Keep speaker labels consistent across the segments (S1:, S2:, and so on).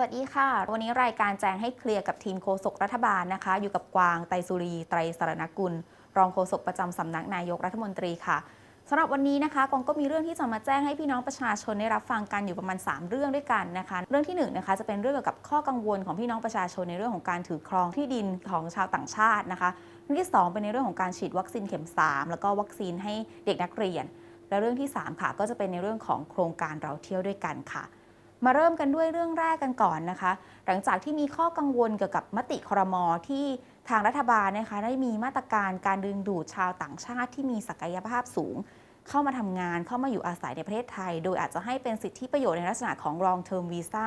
S1: วัสดีค่ะ วันนี้รายการแจ้งให้เคลียร์กับทีมโฆษกรัฐบาลนะคะ อยู่กับกวางไตรสุรี ไตรสรณกุล รองโฆษกประจำสำนักนายกรัฐมนตรีค่ะสำหรับวันนี้นะคะกองก็มีเรื่องที่จะมาแจ้งให้พี่น้องประชาชนได้รับฟังกันอยู่ประมาณ 3 เรื่องด้วยกันนะคะ เรื่องที่1นงนะคะจะเป็นเรื่องเกี่ยวกับข้อกังวลของพี่น้องประชาชนในเรื่องของการถือครองที่ดินของชาวต่างชาตินะคะเรื่องที่ 2 เป็นในเรื่องของการฉีดวัคซีนเข็ม 3 แล้วก็วัคซีนให้เด็กนักเรียน และเรื่องที่ 3 ค่ะ ก็จะเป็นในเรื่องของโครงการเราเที่ยวด้วยกันค่ะ มาเริ่มกันด้วยเรื่องแรกกันก่อนนะคะ หลังจากที่มีข้อกังวลเกี่ยวกับมติครมที่ทางรัฐบาลนะคะได้มีมาตรการการดึงดูดชาวต่างชาติที่มีศักยภาพสูง เข้ามาทำงานเข้ามาอยู่อาศัยในประเทศไทย โดยอาจจะให้เป็นสิทธิประโยชน์ในลักษณะของ long term visa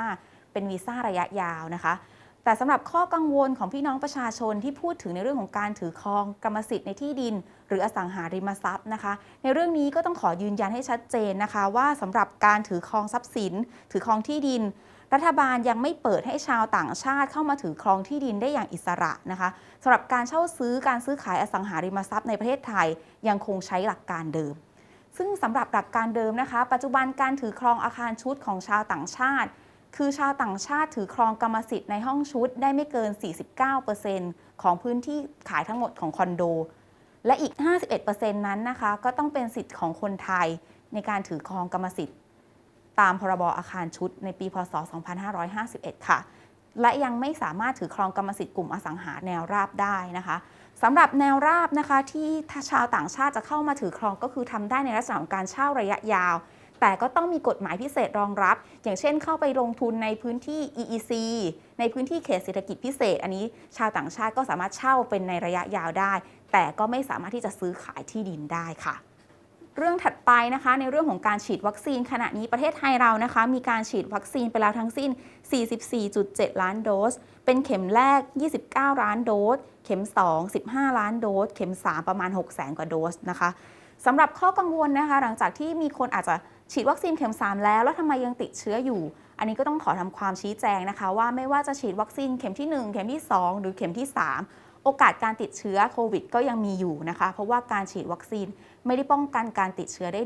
S1: เป็นวีซ่าระยะยาวนะคะ แต่สำหรับข้อกังวลของพี่น้องประชาชนที่พูดถึงในเรื่องของการถือครองกรรมสิทธิ์ในที่ดิน หรืออสังหาริมทรัพย์นะคะ ในเรื่องนี้ก็ต้องขอยืนยันให้ชัดเจนนะคะ ว่าสำหรับการถือครองทรัพย์สิน ถือครองที่ดิน รัฐบาลยังไม่เปิดให้ชาวต่างชาติเข้ามาถือครองที่ดินได้อย่างอิสระนะคะสำหรับการเช่าซื้อการซื้อขายอสังหาริมทรัพย์ในประเทศไทยยังคงใช้หลักการเดิม ซึ่งสำหรับหลักการเดิมนะคะ ปัจจุบันการถือครองอาคารชุดของชาวต่างชาติ คือชาวต่างชาติถือครองกรรมสิทธิ์ในห้องชุดได้ไม่เกิน 49%ของพื้นที่ขายทั้งหมดของคอนโด และอีก 51%นั้นนะคะ ก็ต้องเป็นสิทธิ์ของคนไทยในการถือครองกรรมสิทธิ์ ตามพรบอาคารชุดในปี พศ 2551 ค่ะ และยังไม่สามารถถือครองกรรมสิทธิ์กลุ่มอสังหาแนวราบได้นะคะสำหรับแนวราบนะคะที่ถ้าชาวต่างชาติจะเข้ามาถือครองก็คือทำได้ในลักษณะของการเช่าระยะยาว แต่ก็ต้องมีกฎหมายพิเศษรองรับ อย่างเช่นเข้าไปลงทุนในพื้นที่ EEC ในพื้นที่เขตเศรษฐกิจพิเศษ อันนี้ชาวต่างชาติก็สามารถเช่าเป็นในระยะยาวได้ แต่ก็ไม่สามารถที่จะซื้อขายที่ดินได้ค่ะเรื่องถัดไปนะคะในเรื่องของการฉีดวัคซีนขณะนี้ประเทศไทยเรานะคะ มีการฉีดวัคซีนไปแล้วทั้งสิ้น 44.7 ล้านโดส เป็นเข็มแรก 29 ล้านโดส เข็ม 2 15 ล้านโดส เข็ม 3 ประมาณ6แสนกว่าโดสนะคะสำหรับข้อกังวลนะคะ หลังจากที่มีคนอาจจะ ฉีดวัคซีนเข็ม 3 แล้ว แล้วทำไมยังติดเชื้ออยู่ อันนี้ก็ต้องขอทำความชี้แจงนะคะ ว่าไม่ว่าจะฉีดวัคซีนเข็มที่ 1 เข็มที่ 2 หรือเข็มที่ 3 โอกาสการติดเชื้อโควิดก็ยังมีอยู่นะคะ เพราะว่าการฉีดวัคซีนไม่ได้ป้องกันการติดเชื้อได้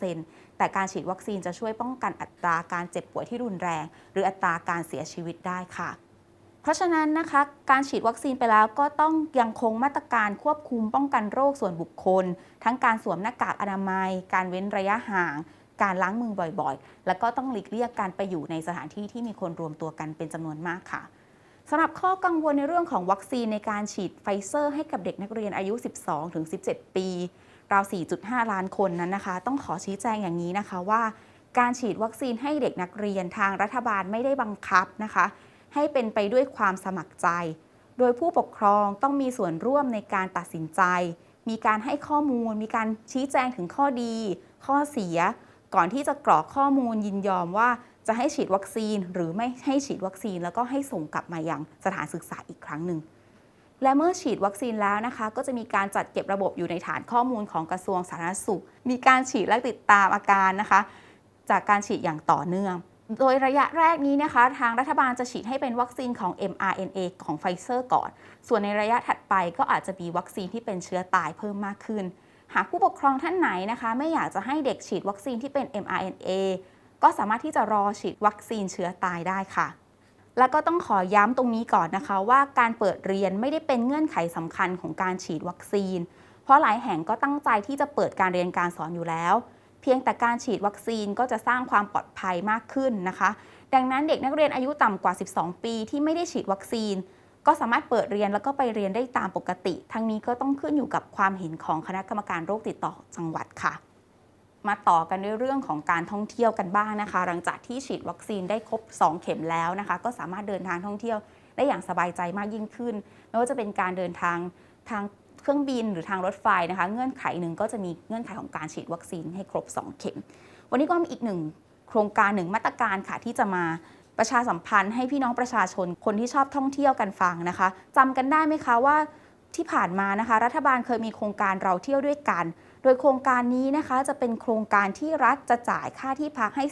S1: 100%แต่การฉีดวัคซีนจะช่วยป้องกันอัตราการเจ็บป่วยที่รุนแรง หรืออัตราการเสียชีวิตได้ค่ะเพราะฉะนั้นนะคะการฉีดวัคซีนไปแล้วก็ต้องยังคงมาตรการควบคุมป้องกันโรคส่วนบุคคล ทั้งการสวมหน้ากากอนามัย การเว้นระยะห่าง การล้างมือบ่อยๆ แล้วก็ต้องหลีกเลี่ยงการไปอยู่ในสถานที่ที่มีคนรวมตัวกันเป็นจำนวนมากค่ะสำหรับข้อกังวลในเรื่องของวัคซีนในการฉีดไฟเซอร์ให้กับเด็กนักเรียนอายุ 12-17 ปีราว 4.5 ล้านคนนั้นนะคะ ต้องขอชี้แจงอย่างนี้นะคะว่า การฉีดวัคซีนให้เด็กนักเรียนทางรัฐบาลไม่ได้บังคับนะคะ ให้เป็นไปด้วยความสมัครใจ โดยผู้ปกครองต้องมีส่วนร่วมในการตัดสินใจ มีการให้ข้อมูล มีการชี้แจงถึงข้อดี ข้อเสีย ก่อนที่จะกรอกข้อมูลยินยอมว่าจะให้ฉีดวัคซีนหรือไม่ให้ฉีดวัคซีน แล้วก็ให้ส่งกลับมายังสถานศึกษาอีกครั้งหนึ่งและเมื่อฉีดวัคซีนแล้วนะคะ ก็จะมีการจัดเก็บระบบอยู่ในฐานข้อมูลของกระทรวงสาธารณสุข มีการฉีดและติดตามอาการนะคะ จากการฉีดอย่างต่อเนื่อง โดยระยะแรกนี้นะคะ ทางรัฐบาลจะฉีดให้เป็นวัคซีนของ mRNA ของไฟเซอร์ก่อน ส่วนในระยะถัดไปก็อาจจะมีวัคซีนที่เป็นเชื้อตายเพิ่มมากขึ้น หากผู้ปกครองท่านไหนนะคะ ไม่อยากจะให้เด็กฉีดวัคซีนที่เป็น mRNA ก็สามารถที่จะรอฉีดวัคซีนเชื้อตายได้ค่ะ แล้วก็ต้องขอย้ำตรงนี้ก่อนนะคะ ว่าการเปิดเรียนไม่ได้เป็นเงื่อนไขสำคัญของการฉีดวัคซีน เพราะหลายแห่งก็ตั้งใจที่จะเปิดการเรียนการสอนอยู่แล้ว เพียงแต่การฉีดวัคซีนก็จะสร้างความปลอดภัยมากขึ้นนะคะ ดังนั้นเด็กนักเรียนอายุต่ำกว่า 12 ปีที่ไม่ได้ฉีดวัคซีน ก็สามารถเปิดเรียนแล้วก็ไปเรียนได้ตามปกติ ทั้งนี้ก็ต้องขึ้นอยู่กับความเห็นของคณะกรรมการโรคติดต่อจังหวัดค่ะ มาต่อกันด้วยเรื่องของการท่องเที่ยวกันบ้างนะคะ หลังจากที่ฉีดวัคซีนได้ครบ 2 เข็มแล้วนะคะ ก็สามารถเดินทางท่องเที่ยวได้อย่างสบายใจมากยิ่งขึ้น ไม่ว่าจะเป็นการเดินทางทางเครื่องบินหรือทางรถไฟนะคะ เงื่อนไขหนึ่งก็จะมีเงื่อนไขของการฉีดวัคซีนให้ครบ 2 เข็ม วันนี้ก็มีอีกหนึ่งโครงการหนึ่งมาตรการค่ะที่จะมา ประชาสัมพันธ์ให้พี่น้องประชาชนคนที่ชอบท่องเที่ยวกันฟังนะคะจำกันได้ไหมคะว่าที่ผ่านมานะคะ รัฐบาลเคยมีโครงการเราเที่ยวด้วยกัน โดยโครงการนี้นะคะจะเป็นโครงการที่รัฐจะจ่ายค่าที่พักให้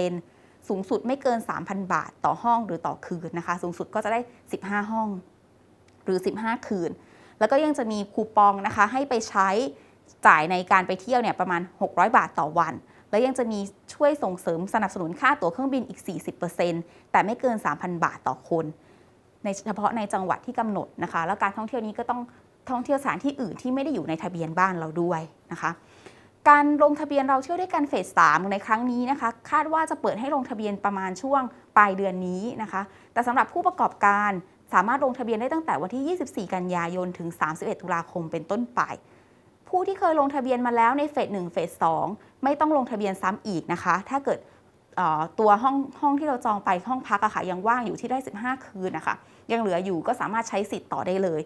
S1: 40%สูงสุดไม่เกิน 3,000 บาทต่อห้องหรือต่อคืนนะคะ สูงสุดก็จะได้ 15 ห้อง หรือ 15 คืน แล้วก็ยังจะมีคูปองนะคะให้ไปใช้จ่ายในการไปเที่ยวเนี่ยประมาณ 600 บาทต่อวัน และยังจะมีช่วยส่งเสริมสนับสนุนค่าตั๋วเครื่องบินอีก 40%แต่ไม่เกิน 3,000 บาทต่อคน ในเฉพาะในจังหวัดที่กำหนดนะคะ แล้วการท่องเที่ยวนี้ก็ต้องท่องเที่ยวสถานที่อื่นที่ไม่ได้อยู่ในทะเบียนบ้านเราด้วยนะคะการลงทะเบียนเราเที่ยวด้วยกันเฟสสามในครั้งนี้นะคะ คาดว่าจะเปิดให้ลงทะเบียนประมาณช่วงปลายเดือนนี้นะคะ แต่สำหรับผู้ประกอบการสามารถลงทะเบียนได้ตั้งแต่วันที่ 24 กันยายนถึง 31 ตุลาคมเป็นต้นไป ผู้ที่เคยลงทะเบียนมาแล้วในเฟส1เฟส2 ไม่ต้องลงทะเบียนซ้ำอีกนะคะ ถ้าเกิดตัวห้องห้องที่เราจองไปห้องพักอะค่ะยังว่างอยู่ที่ได้ 15 คืนนะคะยังเหลืออยู่ก็สามารถใช้สิทธิ์ต่อได้เลย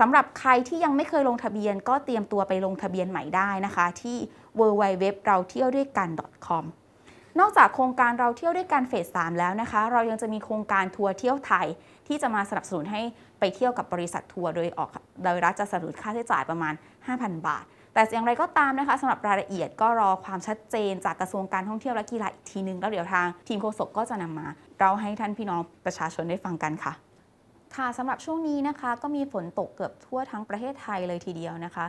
S1: สำหรับใครที่ยังไม่เคยลงทะเบียนก็เตรียมตัวไปลงทะเบียนใหม่ได้นะคะ ที่ w w w เราเที่ยวด้วยกัน .com นอกจากโครงการเราเที่ยวด้วยกันเฟส 3 แล้วนะคะ เรายังจะมีโครงการทัวร์เที่ยวไทย ที่จะมาสนับสนุนให้ไปเที่ยวกับบริษัททัวร์โดยออกโดยรัฐจะสนับสนุนค่าใช้จ่ายประมาณ 5,000 บาท แต่อย่างไรก็ตามนะคะสำหรับรายละเอียดก็รอความชัดเจนจากกระทรวงการท่องเที่ยวและกีฬาอีกทีนึง แล้วเดี๋ยวทางทีมโฆษกก็จะนำมา เราให้ท่านพี่น้องประชาชนได้ฟังกันค่ะค่ะสำหรับช่วงนี้นะคะก็มีฝนตกเกือบทั่วทั้งประเทศไทยเลยทีเดียวนะคะ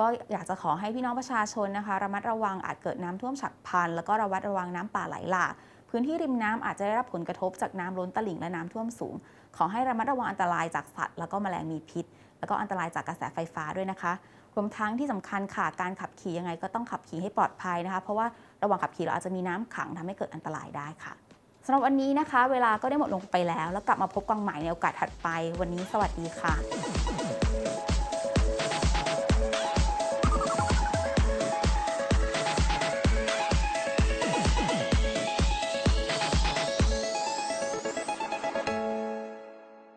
S1: ก็อยากจะขอให้พี่น้องประชาชนนะคะ ระมัดระวังอาจเกิดน้ำท่วมฉับพลัน แล้วก็ระมัดระวังน้ำป่าไหลหลากพื้นที่ริมน้ำอาจจะได้รับผลกระทบจากน้ำล้นตลิ่งและน้ำท่วมสูง ขอให้ระมัดระวังอันตรายจากสัตว์แล้วก็แมลงมีพิษ แล้วก็อันตรายจากกระแสไฟฟ้าด้วยนะคะ รวมทั้งที่สำคัญค่ะการขับขี่ยังไงก็ต้องขับขี่ให้ปลอดภัยนะคะ เพราะว่าระหว่างขับขี่เราอาจจะมีน้ำขังทำให้เกิดอันตรายได้ค่ะสำหรับวันนี้นะคะ เวลาก็ได้หมดลงไปแล้ว แล้วกลับมาพบกันใหม่ในโอกาสถัดไป วันนี้สวัสดีค่ะ